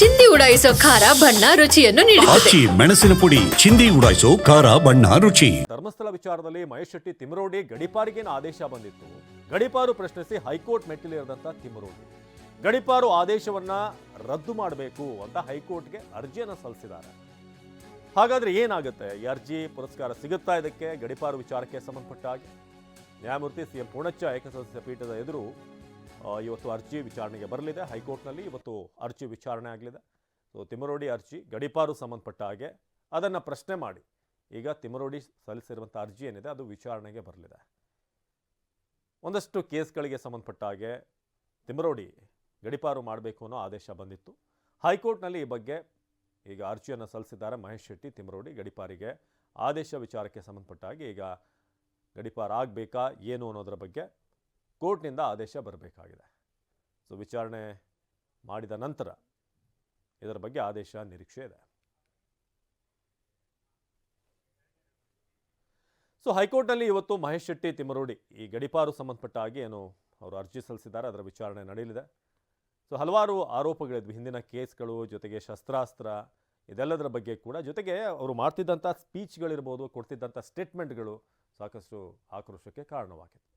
ಚಿಂದಿ ಉಡಾಯಿಸೋ ಖಾರ ಬಣ್ಣ ರುಚಿಯನ್ನು ನೀಡುತ್ತದೆ. ಆಚಿ ಮೆಣಸಿನ ಪುಡಿ ಚಿಂದಿ ಉಡಾಯಿಸೋ ಖಾರ ಬಣ್ಣ ರುಚಿ. ಧರ್ಮಸ್ಥಳ ವಿಚಾರದಲ್ಲಿ ಮಹೇಶ್ ಶೆಟ್ಟಿ ತಿಮರೋಡಿ ಗಡಿಪಾರಿಗೇನು ಆದೇಶ ಬಂದಿತ್ತು. ಗಡಿಪಾರು ಪ್ರಶ್ನಿಸಿ ಹೈಕೋರ್ಟ್ ಮೆಟ್ಟಿಲೇರಿದಂತ ತಿಮರೋಡಿ. ಗಡಿಪಾರು ಆದೇಶವನ್ನ ರದ್ದು ಮಾಡಬೇಕು ಅಂತ ಹೈಕೋರ್ಟ್ಗೆ ಅರ್ಜಿಯನ್ನು ಸಲ್ಲಿಸಿದ್ದಾರೆ. ಹಾಗಾದ್ರೆ ಏನಾಗುತ್ತೆ? ಈ ಅರ್ಜಿ ಪುರಸ್ಕಾರ ಸಿಗುತ್ತಾ ಇದಕ್ಕೆ ಗಡಿಪಾರು ವಿಚಾರಕ್ಕೆ ಸಂಬಂಧಪಟ್ಟ ಹಾಗೆ? ನ್ಯಾಯಮೂರ್ತಿ ಸಿ ಎಂ ಪೂರ್ಣಚ್ಚ ಏಕಸದಸ್ಯ ಪೀಠದ ಎದುರು ಇವತ್ತು ಅರ್ಜಿ ವಿಚಾರಣೆಗೆ ಬರಲಿದೆ. ಹೈಕೋರ್ಟ್ನಲ್ಲಿ ಇವತ್ತು ಅರ್ಜಿ ವಿಚಾರಣೆ ಆಗಲಿದೆ. ಸೊ ತಿಮರೋಡಿ ಅರ್ಜಿ ಗಡಿಪಾರು ಸಂಬಂಧಪಟ್ಟ ಹಾಗೆ ಅದನ್ನು ಪ್ರಶ್ನೆ ಮಾಡಿ. ಈಗ ತಿಮರೋಡಿ ಸಲ್ಲಿಸಿರುವಂಥ ಅರ್ಜಿ ಏನಿದೆ ಅದು ವಿಚಾರಣೆಗೆ ಬರಲಿದೆ. ಒಂದಷ್ಟು ಕೇಸ್ಗಳಿಗೆ ಸಂಬಂಧಪಟ್ಟ ಹಾಗೆ ತಿಮರೋಡಿ ಗಡಿಪಾರು ಮಾಡಬೇಕು ಅನ್ನೋ ಆದೇಶ ಬಂದಿತ್ತು. ಹೈಕೋರ್ಟ್ನಲ್ಲಿ ಈ ಬಗ್ಗೆ ಈಗ ಅರ್ಜಿಯನ್ನು ಸಲ್ಲಿಸಿದ್ದಾರೆ ಮಹೇಶ್ ಶೆಟ್ಟಿ ತಿಮರೋಡಿ ಗಡಿಪಾರಿಗೆ ಆದೇಶ ವಿಚಾರಕ್ಕೆ ಸಂಬಂಧಪಟ್ಟ ಹಾಗೆ ಈಗ ಗಡಿಪಾರ ಆಗಬೇಕಾ, ಏನು ಅನ್ನೋದರ ಬಗ್ಗೆ ಕೋರ್ಟ್ನಿಂದ ಆದೇಶ ಬರಬೇಕಾಗಿದೆ. ಸೊ ವಿಚಾರಣೆ ಮಾಡಿದ ನಂತರ ಇದರ ಬಗ್ಗೆ ಆದೇಶ, ನಿರೀಕ್ಷೆ ಇದೆ. ಸೊ ಹೈಕೋರ್ಟ್ನಲ್ಲಿ ಇವತ್ತು ಮಹೇಶ್ ಶೆಟ್ಟಿ ತಿಮರೋಡಿ ಈ ಗಡಿಪಾರು ಸಂಬಂಧಪಟ್ಟ ಹಾಗೆ ಏನು ಅವರು ಅರ್ಜಿ ಸಲ್ಲಿಸಿದ್ದಾರೆ, ಅದರ ವಿಚಾರಣೆ ನಡೆಯಲಿದೆ. ಸೊ ಹಲವಾರು ಆರೋಪಗಳಿದ್ವು. ಹಿಂದಿನ ಕೇಸ್ಗಳು, ಜೊತೆಗೆ ಶಸ್ತ್ರಾಸ್ತ್ರ, ಇದೆಲ್ಲದರ ಬಗ್ಗೆ ಕೂಡ ಜೊತೆಗೆ ಅವರು ಮಾಡ್ತಿದ್ದಂಥ ಸ್ಪೀಚ್ಗಳಿರ್ಬೋದು ಕೊಡ್ತಿದ್ದಂಥ ಸ್ಟೇಟ್ಮೆಂಟ್ಗಳು ಸಾಕಷ್ಟು ಆಕ್ರೋಶಕ್ಕೆ ಕಾರಣವಾಗಿತ್ತು.